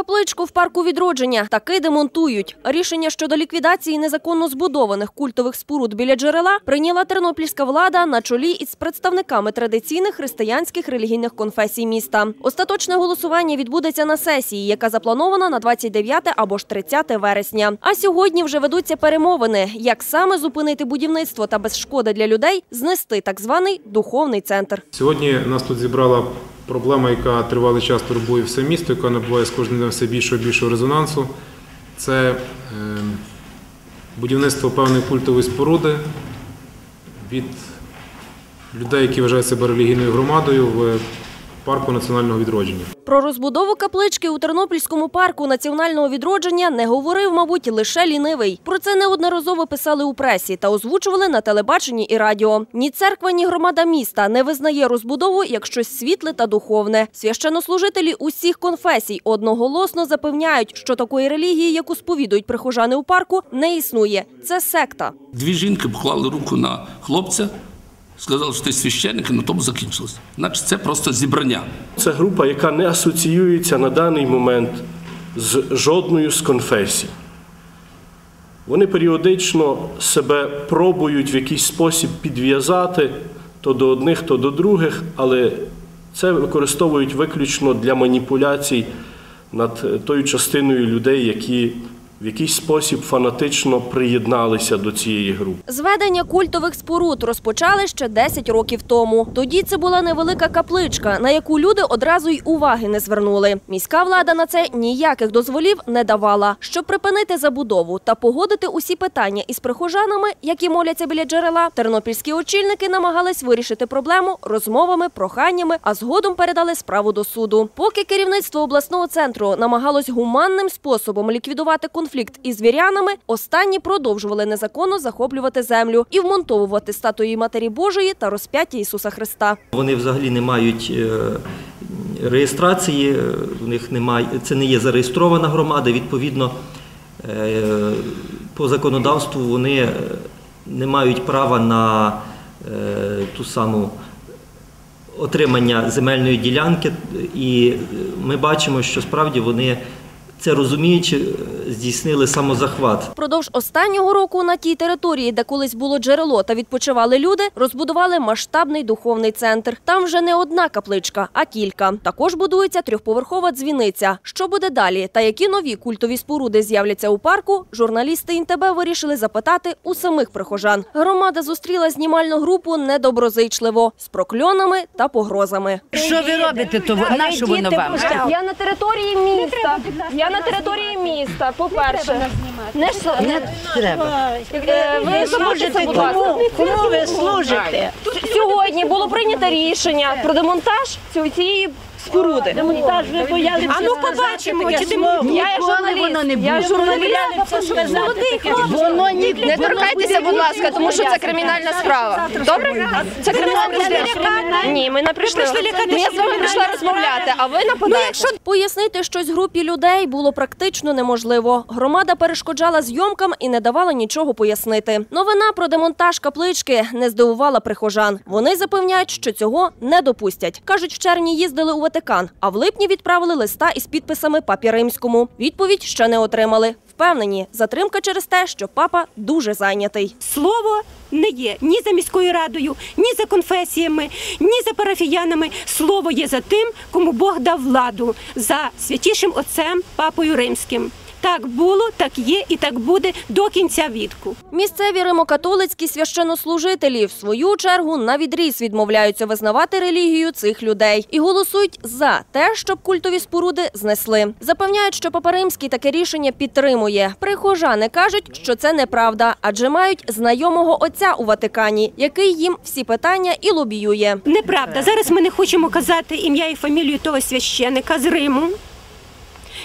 Капличку в парку відродження таки демонтують. Рішення щодо ліквідації незаконно збудованих культових споруд біля джерела прийняла тернопільська влада на чолі із представниками традиційних християнських релігійних конфесій міста. Остаточне голосування відбудеться на сесії, яка запланована на 29 або ж 30 вересня. А сьогодні вже ведуться перемовини, як саме зупинити будівництво та без шкоди для людей знести так званий духовний центр. Сьогодні нас тут зібрала проблема, яка тривалий час турбує все місто, яка набуває з кожним днем все більшого і більшого резонансу. Це е, будівництво певної культової споруди від людей, які вважають себе релігійною громадою в парку національного відродження. Про розбудову каплички у Тернопільському парку національного відродження не говорив, мабуть, лише лінивий. Про це неодноразово писали у пресі та озвучували на телебаченні і радіо. Ні церква, ні громада міста не визнає розбудову як щось світле та духовне. Священнослужителі усіх конфесій одноголосно запевняють, що такої релігії, яку сповідують прихожани у парку, не існує. Це секта. Дві жінки поклали руку на хлопця, сказали, що ти священник, і на тому закінчилось. Значить, це просто зібрання. Це група, яка не асоціюється на даний момент з жодною з конфесій. Вони періодично себе пробують в якийсь спосіб підв'язати то до одних, то до других, але це використовують виключно для маніпуляцій над тою частиною людей, які в якийсь спосіб фанатично приєдналися до цієї групи. Зведення культових споруд розпочали ще 10 років тому. Тоді це була невелика капличка, на яку люди одразу й уваги не звернули. Міська влада на це ніяких дозволів не давала. Щоб припинити забудову та погодити усі питання із прихожанами, які моляться біля джерела, тернопільські очільники намагались вирішити проблему розмовами, проханнями, а згодом передали справу до суду. Поки керівництво обласного центру намагалось гуманним способом ліквідувати конфлікт із вірянами, останні продовжували незаконно захоплювати землю і вмонтовувати статуї Матері Божої та розп'яття Ісуса Христа. Вони взагалі не мають е, реєстрації, е, в них немає, це не є зареєстрована громада. Відповідно, е, по законодавству вони е, не мають права на е, ту саму отримання земельної ділянки, і ми бачимо, що справді вони це розуміючи, е, здійснили самозахват. Впродовж останнього року на тій території, де колись було джерело та відпочивали люди, розбудували масштабний духовний центр. Там вже не одна капличка, а кілька. Також будується трьохповерхова дзвіниця. Що буде далі та які нові культові споруди з'являться у парку, журналісти ІНТБ вирішили запитати у самих прихожан. Громада зустріла знімальну групу недоброзичливо, з прокльонами та погрозами. Що ви робите, то на що воно вам? Я на території міста. Я на території міста, по-перше. Не треба. Е, Ви служите, будь ласка. Кому, кому ви служите? Сьогодні було прийнято рішення про демонтаж цієї споруди. Боялися. А ну побачимо, чи. Я Ніколи воно не буде. Воно ні, Не торкайтеся, будь ласка, тому що це кримінальна справа. Добре? Це кримінальна справа. Ні, ми не прийшли. Ну, я з вами прийшла розмовляти, а ви нападаєте. Пояснити щось групі людей було практично неможливо. Громада перешкоджала зйомкам і не давала нічого пояснити. Новина про демонтаж каплички не здивувала прихожан. Вони запевняють, що цього не допустять. Кажуть, в червні їздили у Ватикан, а в липні відправили листа із підписами папі римському. Відповідь ще не отримали. Впевнені, затримка через те, що папа дуже зайнятий. Слово не є ні за міською радою, ні за конфесіями, ні за парафіянами. Слово є за тим, кому Бог дав владу, за святішим отцем Папою Римським. Так було, так є і так буде до кінця вітку. Місцеві римокатолицькі священнослужителі в свою чергу на відріз відмовляються визнавати релігію цих людей і голосують за те, щоб культові споруди знесли. Запевняють, що Папа Римський таке рішення підтримує. Прихожани кажуть, що це неправда, адже мають знайомого отця у Ватикані, який їм всі питання і лобіює. Неправда. Зараз ми не хочемо казати ім'я і фамілію того священика з Риму,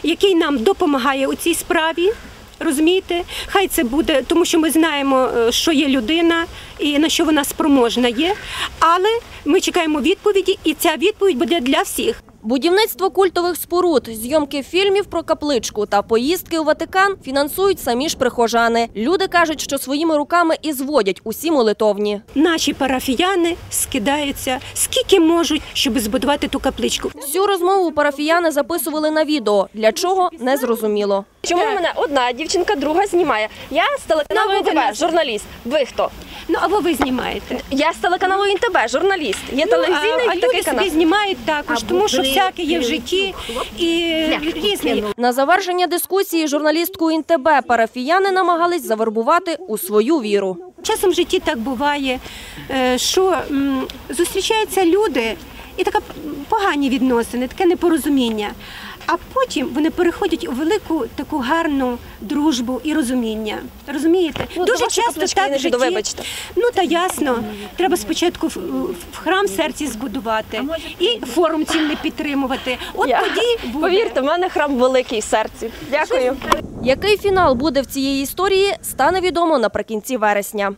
який нам допомагає у цій справі. Розумієте, хай це буде, тому що ми знаємо, е, що є людина і на що вона спроможна є. Але ми чекаємо відповіді, і ця відповідь буде для всіх. Будівництво культових споруд, зйомки фільмів про капличку та поїздки у Ватикан фінансують самі ж прихожани. Люди кажуть, що своїми руками і зводять усі молитовні. Наші парафіяни скидаються скільки можуть, щоб збудувати ту капличку. Всю розмову парафіяни записували на відео. Для чого не зрозуміло. Чому мене одна дівчинка, друга знімає? Я з телеканалу Ну, ви НТБ, нас- журналіст. Ви хто? Ну або ви знімаєте. Я з телеканалу НТБ, журналіст. Є Ну, телевізійний а, а такий люди канал. собі знімають також, тому що всяке є в житті і різне. На завершення дискусії журналістку ІНТБ парафіяни намагались завербувати у свою віру. Часом в житті так буває, е, що м, зустрічаються люди і така погані відносини, таке непорозуміння. А потім вони переходять у велику таку гарну дружбу і розуміння. Розумієте? Ну, Дуже часто так в житті. вибачте. Ну та ясно. Треба спочатку в, в храм серці збудувати і форум цільний підтримувати. От Я- тоді буде. Повірте, в мене храм великий серці. Дякую. Який фінал буде в цієї історії, стане відомо наприкінці вересня.